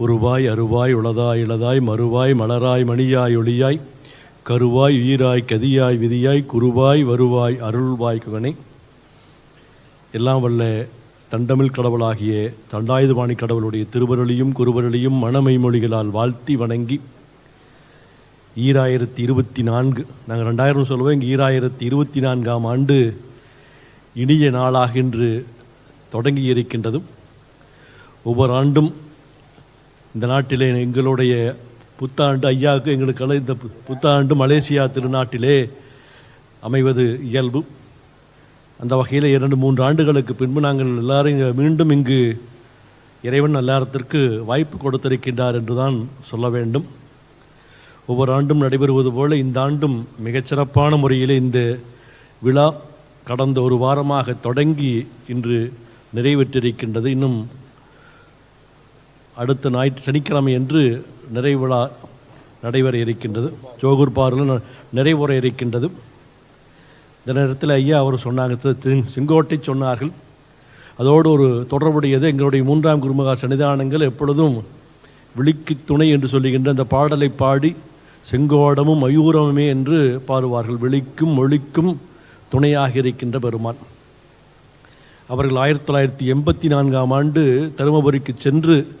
உருவாய் அருவாய் உளதாய் இளதாய் மறுவாய் மலராய் மணியாய் ஒளியாய் கருவாய் உயிராய் கதியாய் விதியாய் குருவாய் வருவாய் அருள்வாய் குகனை. எல்லாம் வல்ல தண்டமிழ் கடவுளாகிய தண்டாயுதபாணி கடவுளுடைய திருவருளியும் குருவருளியும் மணமை மொழிகளால் வாழ்த்தி வணங்கி ஈராயிரத்தி இருபத்தி நான்கு நாங்கள் ரெண்டாயிரம் சொல்லுவோம் இங்கே ஈராயிரத்தி இருபத்தி நான்காம் ஆண்டு இனிய நாளாக இன்று தொடங்கி இருக்கின்றதும் ஒவ்வொரு ஆண்டும் இந்த நாட்டிலே எங்களுடைய புத்தாண்டு ஐயாவுக்கு எங்களுக்கெல்லாம் இந்த பு- புத்தாண்டு மலேசியா திருநாட்டிலே அமைவது இயல்பு. அந்த வகையில் இரண்டு மூன்று ஆண்டுகளுக்கு பின்பு நாங்கள் எல்லாரும் மீண்டும் இங்கு இறைவன் எல்லாரத்திற்கு வாய்ப்பு கொடுத்திருக்கின்றார் என்று தான் சொல்ல வேண்டும். ஒவ்வொரு ஆண்டும் நடைபெறுவது போல இந்த ஆண்டும் மிகச்சிறப்பான முறையில் இந்த விழா கடந்த ஒரு வாரமாக தொடங்கி இன்று நிறைவேற்றிருக்கின்றது இன்னும் அடுத்த ஞாயிற்று சனிக்கிழமை என்று நிறைவிழா நடைபெற இருக்கின்றது. ஜோகூர் பார்வையில் ந- நிறைவுற இருக்கின்றது. இந்த நேரத்தில் ஐயா அவர் சொன்னாங்க செங்கோட்டை சொன்னார்கள். அதோடு ஒரு தொடர்புடையது எங்களுடைய மூன்றாம் குருமகா சன்னிதானங்கள் எப்பொழுதும் விழிக்கு துணை என்று சொல்லுகின்ற அந்த பாடலை பாடி செங்கோடமும் மயூரமுமே என்று பாடுவார்கள். விழிக்கும் மொழிக்கும் துணையாக இருக்கின்ற பெருமான். அவர்கள் ஆயிரத்தி தொள்ளாயிரத்தி எண்பத்தி நான்காம் ஆண்டு தருமபுரிக்கு சென்று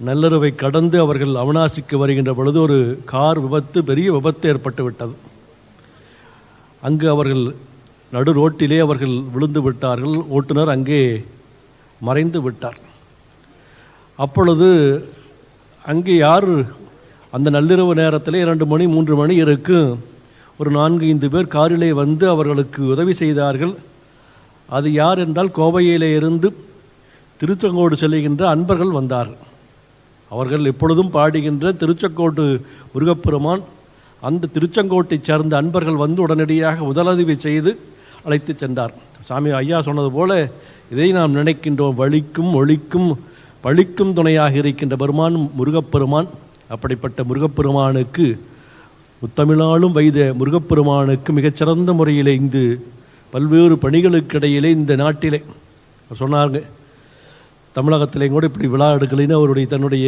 நல்லுறவை கடந்து அவர்கள் அவனாசிக்கு வருகின்ற பொழுது ஒரு கார் விபத்து பெரிய விபத்து ஏற்பட்டு விட்டது அங்கு அவர்கள் நடு ரோட்டிலே அவர்கள் விழுந்து விட்டார்கள். ஓட்டுநர் அங்கே மறைந்து விட்டார். அப்பொழுது அங்கே யார்? அந்த நள்ளிரவு நேரத்தில் இரண்டு மணி மூன்று மணி இருக்கும் ஒரு நான்கு ஐந்து பேர் காரிலே வந்து அவர்களுக்கு உதவி செய்தார்கள். அது யார் என்றால் கோவையிலே இருந்து திருச்செங்கோடு செல்லுகின்ற அன்பர்கள் வந்தார்கள். அவர்கள் எப்பொழுதும் பாடுகின்ற திருச்செங்கோட்டு முருகப்பெருமான் அந்த திருச்செங்கோட்டைச் சேர்ந்த அன்பர்கள் வந்து உடனடியாக முதலுதவி செய்து அழைத்து சென்றார். சாமி ஐயா சொன்னது போல இதை நாம் நினைக்கின்றோம். வழிக்கும் ஒழிக்கும் பழிக்கும் துணையாக இருக்கின்ற பெருமான் முருகப்பெருமான். அப்படிப்பட்ட முருகப்பெருமானுக்கு முத்தமிழாலும் வைத முருகப்பெருமானுக்கு மிகச்சிறந்த முறையில் இந்த பல்வேறு பணிகளுக்கிடையிலே இந்த நாட்டிலே சொன்னாங்க தமிழகத்திலே கூட இப்படி விழா எடுக்கலைன்னு அவருடைய தன்னுடைய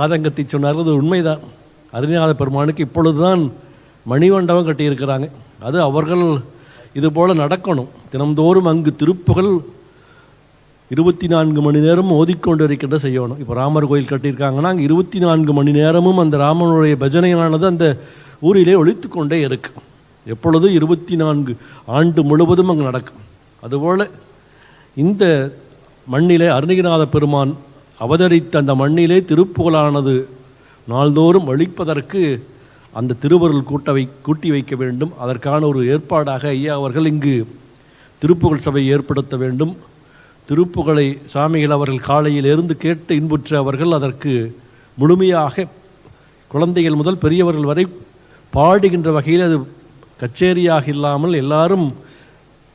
ஆதங்கத்தை சொன்னார்கள் அது உண்மைதான். அருணிநாத பெருமானுக்கு இப்பொழுதுதான் மணிமண்டபம் கட்டியிருக்கிறாங்க. அது அவர்கள் இது போல் நடக்கணும். தினம்தோறும் அங்கு திருப்புகள் இருபத்தி நான்கு மணி நேரம் ஓதிக்கொண்டு இருக்கின்ற செய்யணும். இப்போ ராமர் கோயில் கட்டியிருக்காங்கன்னா அங்கே இருபத்தி நான்கு மணி நேரமும் அந்த ராமனுடைய பஜனையானது அந்த ஊரிலே ஒழித்து கொண்டே இருக்கு. எப்பொழுதும் இருபத்தி நான்கு ஆண்டு முழுவதும் அங்கு நடக்கும். அதுபோல் இந்த மண்ணிலே அருணகிநாத பெருமான் அவதரித்த அந்த மண்ணிலே திருப்புகழானது நாள்தோறும் ஒழிப்பதற்கு அந்த திருவருள் கூட்ட வை கூட்டி வைக்க வேண்டும். அதற்கான ஒரு ஏற்பாடாக ஐயா அவர்கள் இங்கு திருப்புகழ் சபை ஏற்படுத்த வேண்டும். திருப்புகழை சாமிகள் அவர்கள் காலையில் இருந்து கேட்டு இன்புற்ற அவர்கள் அதற்கு முழுமையாக குழந்தைகள் முதல் பெரியவர்கள் வரை பாடுகின்ற வகையில் அது கச்சேரியாக இல்லாமல் எல்லாரும்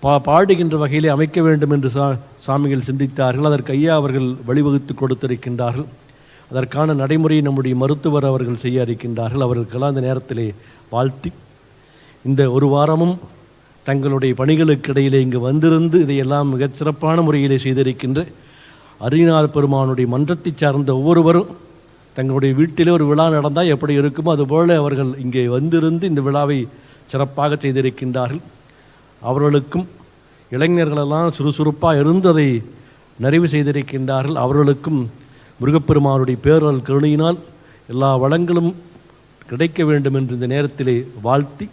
பா பாடுகின்ற வகையிலே அமைக்க வேண்டும் என்று சா சாமிகள் சிந்தித்தார்கள். அதற்கு ஐயா அவர்கள் வழிவகுத்து கொடுத்திருக்கின்றார்கள். அதற்கான நடைமுறையை நம்முடைய மருத்துவர் அவர்கள் செய்ய இருக்கின்றார்கள். அவர்களுக்கெல்லாம் அந்த நேரத்திலே வாழ்த்தி இந்த ஒரு வாரமும் தங்களுடைய பணிகளுக்கு இடையிலே இங்கு வந்திருந்து இதையெல்லாம் மிகச் சிறப்பான முறையிலே செய்திருக்கின்ற அரிநாத பெருமானுடைய மன்றத்தை சார்ந்த ஒவ்வொருவரும் தங்களுடைய வீட்டிலே ஒரு விழா நடந்தால் எப்படி இருக்குமோ அதுபோல அவர்கள் இங்கே வந்திருந்து இந்த விழாவை சிறப்பாக செய்திருக்கின்றார்கள். அவர்களுக்கும் இளைஞர்களெல்லாம் சுறுசுறுப்பாக இருந்ததை நிறைவு செய்திருக்கின்றார்கள். அவர்களுக்கும் முருகப்பெருமானுடைய பேரல் கருணையினால் எல்லா வளங்களும் கிடைக்க வேண்டும் என்று இந்த நேரத்திலே வாழ்த்தி